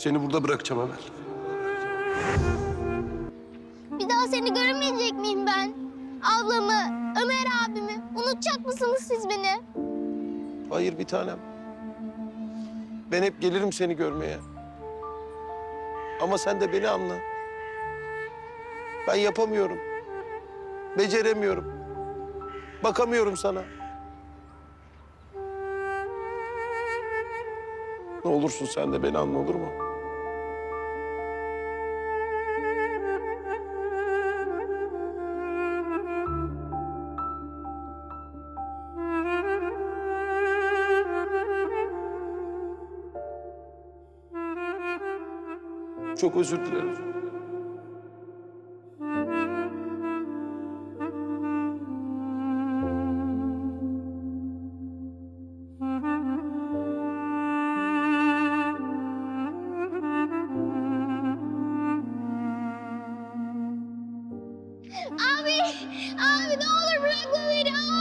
Seni burada bırakacağım Emel. Bir daha seni göremeyecek miyim ben? Ablamı, Ömer abimi. Unutacak mısınız siz beni? Hayır bir tanem. Ben hep gelirim seni görmeye. Ama sen de beni anla. Ben yapamıyorum. Beceremiyorum. Bakamıyorum sana. Ne olursun sen de beni anla olur mu? Çok özür dilerim. Abi, abi ne olur bırakma beni abi.